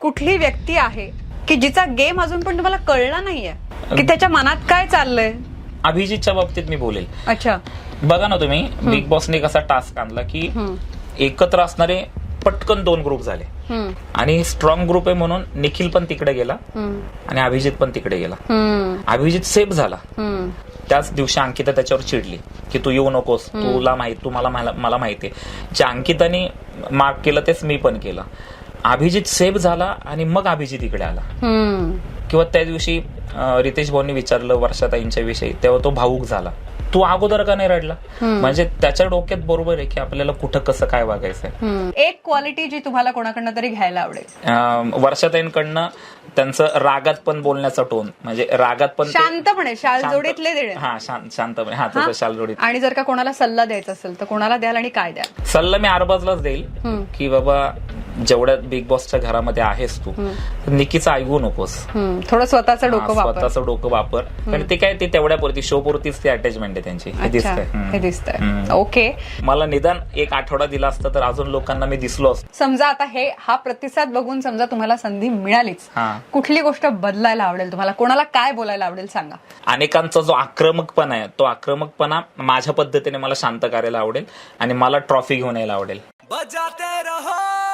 कुठली व्यक्ती आहे की जिचा गेम अजून पण तुम्हाला कळला नाहीये? की त्याच्या मनात काय चाललंय? अभिजितच्या बाबतीत मी बोलेल. अच्छा. बघा ना तुम्ही बिग बॉसने कसा टास्क आणला की. एकत्र असणारे पटकन दोन ग्रुप झाले. आणि स्ट्रॉंग ग्रुप आहे म्हणून निखिल पण तिकडे गेला. आणि अभिजित पण तिकडे गेला. अभिजित सेफ झाला. त्याच दिवशी अंकिता त्याच्यावर चिडली की तू येऊ नकोस तुला माहीत तू मला माहितीये जे अंकिताने मार्क केलं तेच मी पण केलं. अभिजित सेफ झाला आणि मग अभिजित इकडे आला. किंवा त्या दिवशी रितेश भाऊंनी विचारलं वर्षाताईंच्या विषयी तेव्हा तो भाऊक झाला. तू अगोदर का नाही रडला? म्हणजे त्याच्या डोक्यात बरोबर आहे की आपल्याला कुठं कसं काय वागायचंय. हम्म. एक क्वालिटी जी तुम्हाला कोणाकडनं तरी घ्यायला आवडेल. वर्षाताईंकडनं त्यांचं रागात पण बोलण्याचा टोन म्हणजे रागात पण शांतपणे शाल शांत- जोडीतले देणे. हा शांत शांतपणे. हा? तसं शाल जोडीत. आणि जर का कोणाला सल्ला द्यायचा असेल तर कोणाला द्याल आणि काय द्याल? सल्ला मी अरबाजलाच देईल. की बाबा जेवढ्या बिग बॉसच्या घरामध्ये आहेस तू निकीचं ऐकू नकोस. थोडं स्वतःचं डोकं वापर. स्वतःचं डोकं वापर. कारण ते काय ते तेवढ्यापुरती शो पुरतीच ती अटॅचमेंट आहे त्यांची. हे दिसतंय. हे. ओके. मला निदान एक आठवडा दिला असता तर अजून लोकांना मी दिसलो असतो. समजा आता हे हा प्रतिसाद बघून समजा तुम्हाला संधी मिळालीच. हा. कुठली गोष्ट बदलायला आवडेल तुम्हाला? कोणाला काय बोलायला आवडेल सांगा. अनेकांचा जो आक्रमकपणा आहे तो आक्रमकपणा माझ्या पद्धतीने मला शांत करायला आवडेल आणि मला ट्रॉफी घेऊन यायला आवडेल. बजाते रहो.